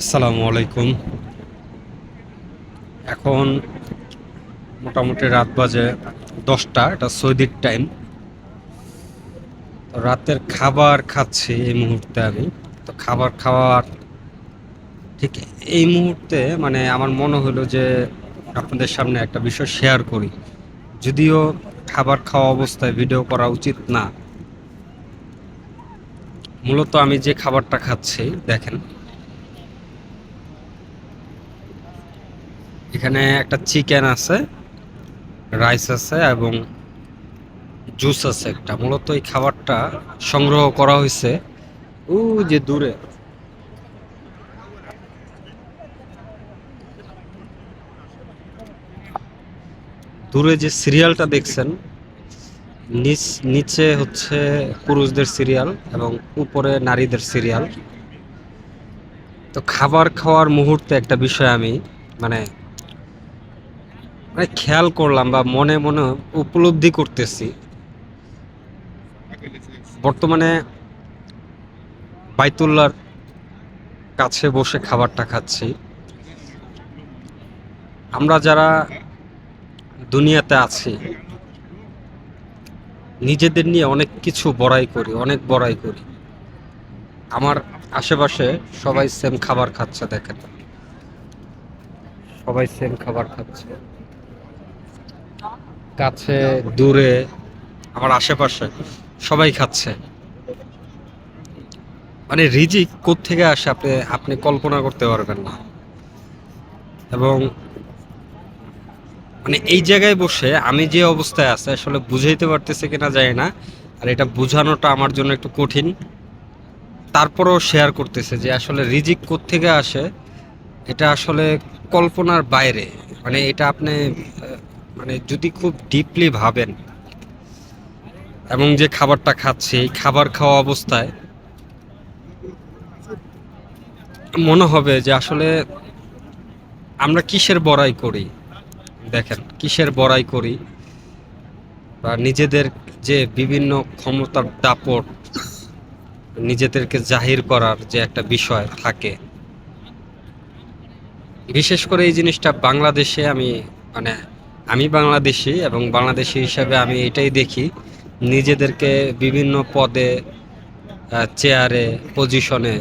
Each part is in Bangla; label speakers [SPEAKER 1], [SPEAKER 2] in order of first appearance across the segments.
[SPEAKER 1] আসসালামু আলাইকুম। এখন মোটামুটি রাত বাজে দশটা, এটা সৌদির টাইম রাতের খাবার খাচ্ছি এই মুহূর্তে আমি। তো খাবার খাওয়ার ঠিক এই মুহূর্তে মানে আমার মনে হলো যে আপনাদের সামনে একটা বিষয় শেয়ার করি। যদিও খাবার খাওয়া অবস্থায় ভিডিও করা উচিত না। মূলত আমি যে খাবারটা খাচ্ছি, দেখেন এখানে একটা চিকেন আছে, রাইস আছে এবং জুস আছে একটা। মূলত এই খাবারটা সংগ্রহ করা হয়েছে। ও যে দূরে। দূরে যে সিরিয়ালটা দেখছেন, নিচ, নিচে হচ্ছে পুরুষদের সিরিয়াল এবং উপরে নারীদের সিরিয়াল। তো খাবার খাওয়ার মুহূর্তে একটা বিষয় আমি মানে মানে খেয়াল করলাম বা মনে মনে উপলব্ধি করতেছি। বর্তমানে বাইতুল্লার কাছে বসে খাবারটা খাচ্ছি। আমরা যারা দুনিয়াতে আছি, নিজেদের নিয়ে অনেক কিছু বড়াই করি, অনেক বড়াই করি। আমার আশেপাশে সবাই সেম খাবার খাচ্ছে, দেখেন। সবাই সেম খাবার খাচ্ছে। কাছে, দূরে, আমার আশেপাশে, সবাই খাচ্ছে। মানে রিজিক থেকে আসে আপনি আপনি কল্পনা করতে পারবেন না। এবং মানে এই জায়গায় বসে আমি যে অবস্থায় আছে, আসলে বুঝাইতে পারতেছে কিনা যায় না, আর এটা বোঝানোটা আমার জন্য একটু কঠিন। তারপরেও শেয়ার করতেছে যে আসলে রিজিক থেকে আসে, এটা আসলে কল্পনার বাইরে। মানে এটা আপনি মানে যদি খুব ডিপলি ভাবেন এবং যে খাবারটা খাচ্ছি, এই খাবার খাওয়া অবস্থায় মনে হবে যে আসলে আমরা কিসের বড়াই করি? দেখেন, কিসের বড়াই করি? বা নিজেদের যে বিভিন্ন ক্ষমতার দাপট, নিজেদেরকে জাহির করার যে একটা বিষয় থাকে। বিশেষ করে এই জিনিসটা বাংলাদেশে আমি মানে আমি বাংলাদেশি এবং বাংলাদেশি হিসাবে আমি এটাই দেখি, নিজেদেরকে বিভিন্ন পদে চেয়ারে পজিশনে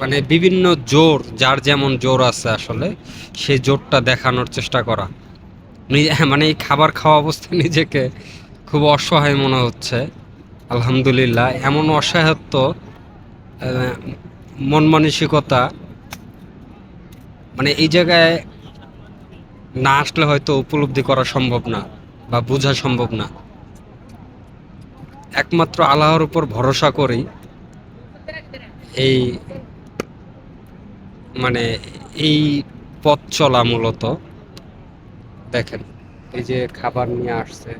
[SPEAKER 1] মানে বিভিন্ন জোর, যার যেমন জোর আছে আসলে, সেই জোরটা দেখানোর চেষ্টা করা। মানে এই খাবার খাওয়া অবস্থায় নিজেকে খুব অসহায় মনে হচ্ছে, আলহামদুলিল্লাহ। এমন অসহায়ত্ব মন মানসিকতা মানে এই জায়গায় না আসলে হয়তো উপলব্ধি করা সম্ভব না বা বোঝা সম্ভব না। একমাত্র আল্লাহর উপর ভরসা করেই এই মানে এই পথ চলা মূলত। দেখেন, এই যে খাবার নিয়ে আসছে।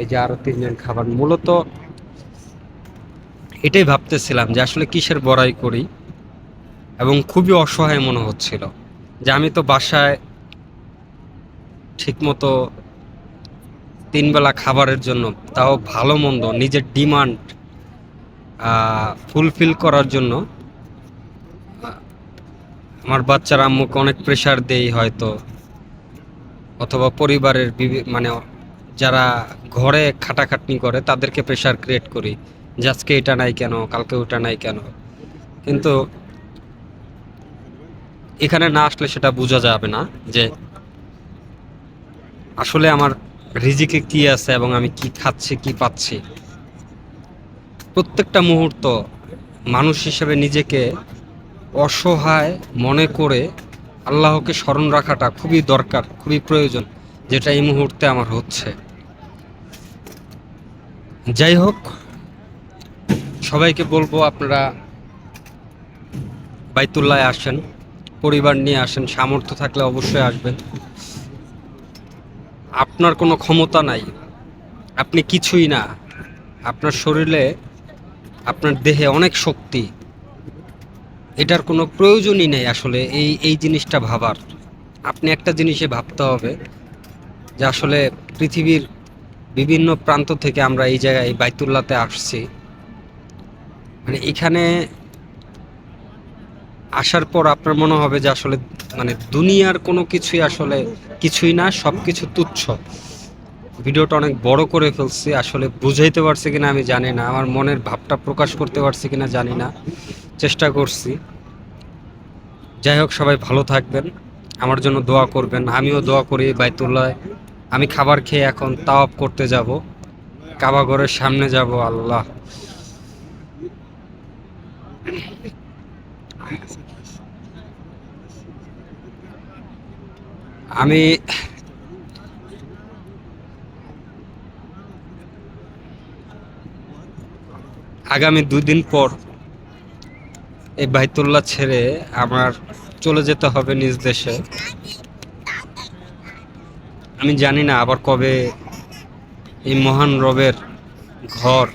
[SPEAKER 1] এই যে আরও তিনজন খাবার, মূলত এটাই ভাবতেছিলাম যে আসলে কিসের বড়াই করি? এবং খুবই অসহায় মনে হচ্ছিল যে আমি তো বাসায় ঠিকমতো তিনবেলা খাবারের জন্য, তাও ভালো মন্দ, নিজের ডিমান্ড ফুলফিল করার জন্য আমার বাচ্চার আম্মুকে অনেক প্রেশার দেই হয়তো, অথবা পরিবারের মানে যারা ঘরে খাটাখাটনি করে, তাদেরকে প্রেশার ক্রিয়েট করি যে আজকে এটা নাই কেন, কালকে ওটা নাই কেন। কিন্তু এখানে না আসলে সেটা বোঝা যাবে না যে আসলে আমার রিজিকে কি আছে এবং আমি কি খাচ্ছি, কি পাচ্ছি। প্রত্যেকটা মুহূর্ত মানুষ হিসেবে নিজেকে অসহায় মনে করে আল্লাহকে স্মরণ রাখাটা খুবই দরকার, খুবই প্রয়োজন, যেটা এই মুহূর্তে আমার হচ্ছে। যাই হোক, সবাইকে বলব আপনারা বাইতুল্লায় আসেন। পরিবার নিয়ে আসেন, সামর্থ্য থাকলে অবশ্যই আসবেন। আপনার কোনো ক্ষমতা নাই, আপনি কিছুই না। আপনার শরীরে, আপনার দেহে অনেক শক্তি। এটার কোনো প্রয়োজনই নেই আসলে এই এই জিনিসটা ভাবার। আপনি একটা জিনিসে ভাবতে হবে যে আসলে পৃথিবীর বিভিন্ন প্রান্ত থেকে আমরা এই জায়গায় বাইতুল্লাতে আসছি। মানে এখানে আসার পর আপনার মনে হবে যে আসলে মানে দুনিয়ার কোনো কিছুই আসলে কিছুই না সব কিছু তুচ্ছ। ভিডিওটা অনেক বড় করে ফেলছি, আসলে বুঝাইতে পারছি কিনা আমি জানি না, আমার মনের ভাবটা প্রকাশ করতে পারছি কিনা জানি না, চেষ্টা করছি। যাই হোক, সবাই ভালো থাকবেন, আমার জন্য দোয়া করবেন, আমিও দোয়া করি বাইতুল্লায় আমি খাবার খেয়ে এখন তাওয়াপ করতে যাব, কাবা ঘরের সামনে যাব, আল্লাহ। আমি আগামী দুই দিন পর এই বাইতুল্লাহ ছেড়ে আমার চলে যেতে হবে নিজ দেশে। আমি জানি না আবার কবে এই মহান রবের ঘর,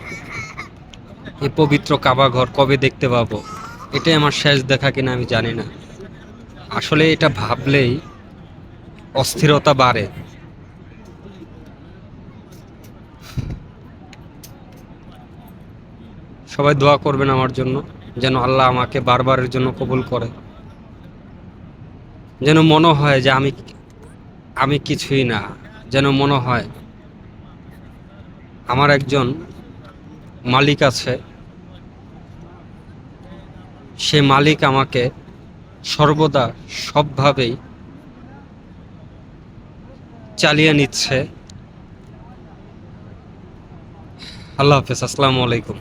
[SPEAKER 1] এই পবিত্র কাবা ঘর কবে দেখতে পাবো। এটাই আমার শেষ দেখা কিনা আমি জানি না। আসলে এটা ভাবলেই অস্থিরতা বাড়ে। সবাই দোয়া করবেন আমার জন্য, যেন আল্লাহ আমাকে বারবারের জন্য কবুল করে। যেন মনে হয় যে আমি আমি কিছুই না। যেন মনে হয় আমার একজন মালিক আছে। সে মালিক আমাকে সর্বদা সবভাবেই চালিয়ে নিচ্ছে। আল্লাহ হাফেজ আসসালামু আলাইকুম।